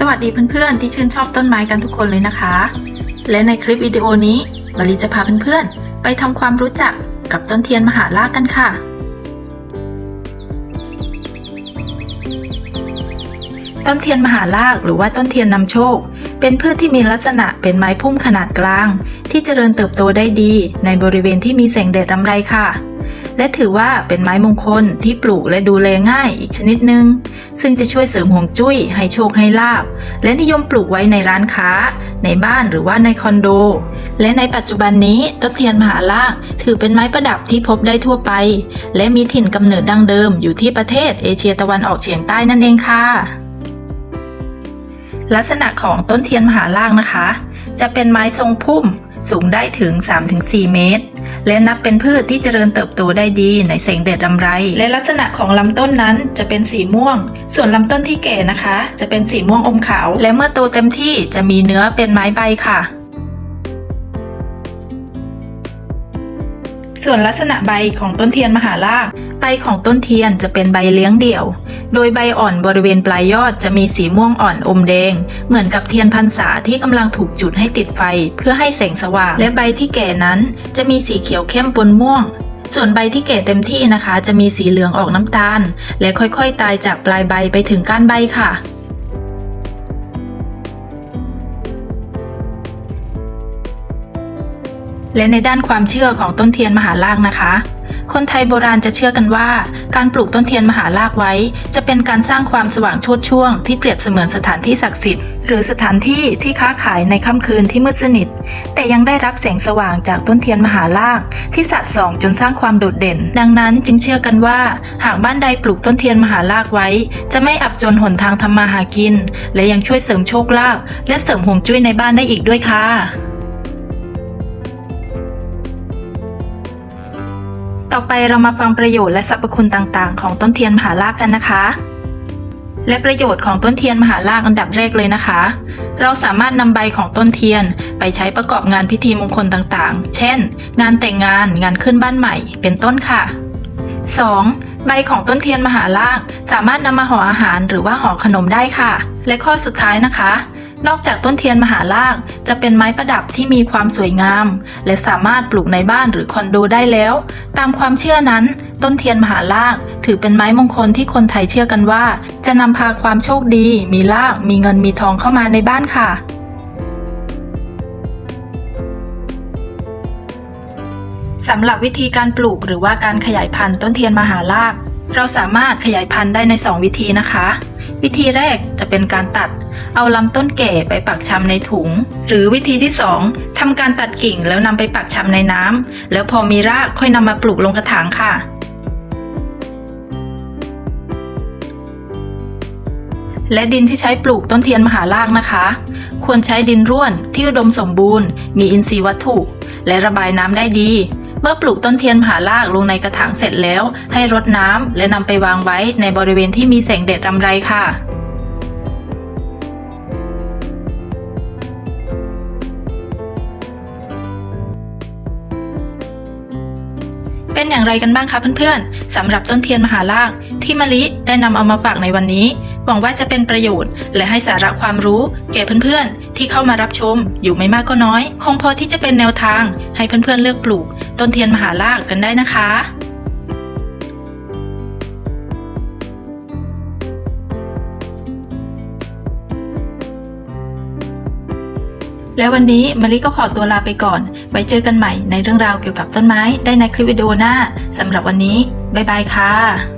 สวัสดีเพื่อนๆ ที่ชื่นชอบต้นไม้กันทุกคนเลยนะคะ และในคลิปวิดีโอนี้มารีจะพาเพื่อนๆ ไปทำความรู้จักกับต้นเทียนมหาลากกันค่ะ ต้นเทียนมหาลากหรือว่าต้นเทียนนำโชค เป็นพืชที่มีลักษณะเป็นไม้พุ่มขนาดกลาง ที่เจริญเติบโตได้ดีในบริเวณที่มีแสงแดดรำไรค่ะ และถือว่าเป็นไม้มงคลที่ปลูกและดูแลง่ายอีกชนิดหนึ่งซึ่งจะช่วยเสริมห่วงจุ้ยให้โชคให้ลาบ และนิยมปลูกไว้ในร้านค้า ในบ้านหรือว่าในคอนโด และในปัจจุบันนี้ต้นเทียนมหาลากถือเป็นไม้ประดับที่พบได้ทั่วไป และมีถิ่นกำเนิดดั้งเดิมอยู่ที่ประเทศเอเชียตะวันออกเฉียงใต้นั่นเองค่ะลักษณะของต้นเทียนมหาลากนะคะ จะเป็นไม้ทรงพุ่มสูงได้ถึง 3-4 เมตร และนับเป็นพืชที่เจริญเติบโตได้ดีในแสงแดดรำไร และลักษณะของลำต้นนั้นจะเป็นสีม่วง ส่วนลำต้นที่แก่นะคะ จะเป็นสีม่วงอมขาว และเมื่อโตเต็มที่จะมีเนื้อเป็นไม้ใบค่ะ ส่วนลักษณะใบของต้นเทียนมหาลากใบของต้นเทียนจะเป็นใบเลี้ยงเดี่ยว โดยใบอ่อนบริเวณปลายยอดจะมีสีม่วงอ่อนอมแดง เหมือนกับเทียนพรรษาที่กำลังถูกจุดให้ติดไฟ เพื่อให้แสงสว่าง และใบที่แก่นั้นจะมีสีเขียวเข้มปนม่วง ส่วนใบที่แก่เต็มที่นะคะ จะมีสีเหลืองออกน้ำตาล และค่อยๆ ตายจากปลายใบไปถึงก้านใบค่ะ และในด้านความเชื่อของต้นเทียนมหาลากนะคะ คนไทยโบราณจะเชื่อกันว่า การปลูกต้นเทียนมหาลากไว้ จะเป็นการสร้างความสว่างชดช่วง ที่เปรียบเสมือนสถานที่ศักดิ์สิทธิ์หรือสถานที่ที่ค้าขายในค่ำคืนที่มืดสนิท แต่ยังได้รับแสงสว่างจากต้นเทียนมหาลากที่สัดส่องจนสร้างความโดดเด่น ดังนั้นจึงเชื่อกันว่า หากบ้านใดปลูกต้นเทียนมหาลากไว้ จะไม่อับจนหนทางทำมาหากิน และยังช่วยเสริมโชคลาภและเสริมห่วงจุ้ยในบ้านได้อีกด้วยค่ะ ต่อไปเรามาฟังประโยชน์และสรรพคุณต่างๆ ของต้นเทียนมหาลากกันนะคะ และประโยชน์ของต้นเทียนมหาลากอันดับแรกเลยนะคะ เราสามารถนำใบของต้นเทียนไปใช้ประกอบงานพิธีมงคลต่างๆ เช่น งานแต่งงานงานขึ้นบ้านใหม่ เป็นต้นค่ะ 2. ใบของต้นเทียนมหาลากสามารถนำมาห่ออาหารหรือว่าห่อขนมได้ค่ะ และข้อสุดท้ายนะคะ นอกจากต้นเทียนมหาลากจะเป็นไม้ประดับที่มีความสวยงาม และสามารถปลูกในบ้านหรือคอนโดได้แล้ว ตามความเชื่อนั้น ต้นเทียนมหาลากถือเป็นไม้มงคลที่คนไทยเชื่อกันว่า จะนำพาความโชคดี มีลาภมีเงินมีทองเข้ามาในบ้านค่ะสำหรับวิธีการปลูกหรือว่าการขยายพันธุ์ต้นเทียนมหาลากเราสามารถขยายพันธุ์ได้ใน 2 วิธีนะคะ วิธีแรกจะเป็นการตัด เอาลำต้นแก่ไปปักชำในถุง หรือวิธีที่ 2ทำการตัดกิ่งแล้วนำไปปักชำในน้ำแล้วพอมีรากค่อยนำมาปลูกลงกระถางค่ะ และดินที่ใช้ปลูกต้นเทียนมหาลากนะคะ ควรใช้ดินร่วนที่อุดมสมบูรณ์ มีอินทรีย์วัตถุ และระบายน้ำได้ดี เมื่อปลูกต้นเทียนมหาลากลงในกระถางเสร็จแล้ว ให้รดน้ำและนำไปวางไว้ในบริเวณที่มีแสงแดดรำไรค่ะเป็นอย่างไรกันบ้างคะเพื่อนๆสำหรับต้นเทียนมหาลากที่มะลิได้นำเอามาฝากในวันนี้ หวังว่าจะเป็นประโยชน์ และให้สาระความรู้ แก่เพื่อนๆ ที่เข้ามารับชม อยู่ไม่มากก็น้อย คงพอที่จะเป็นแนวทาง ให้เพื่อนๆเลือกปลูก ต้นเทียนมหาลากกันได้นะคะและวันนี้มะลิก็ขอตัวลาไปก่อน ไว้เจอกันใหม่ในเรื่องราวเกี่ยวกับต้นไม้ได้ในคลิปวิดีโอหน้าสำหรับวันนี้ บ๊ายบายค่ะ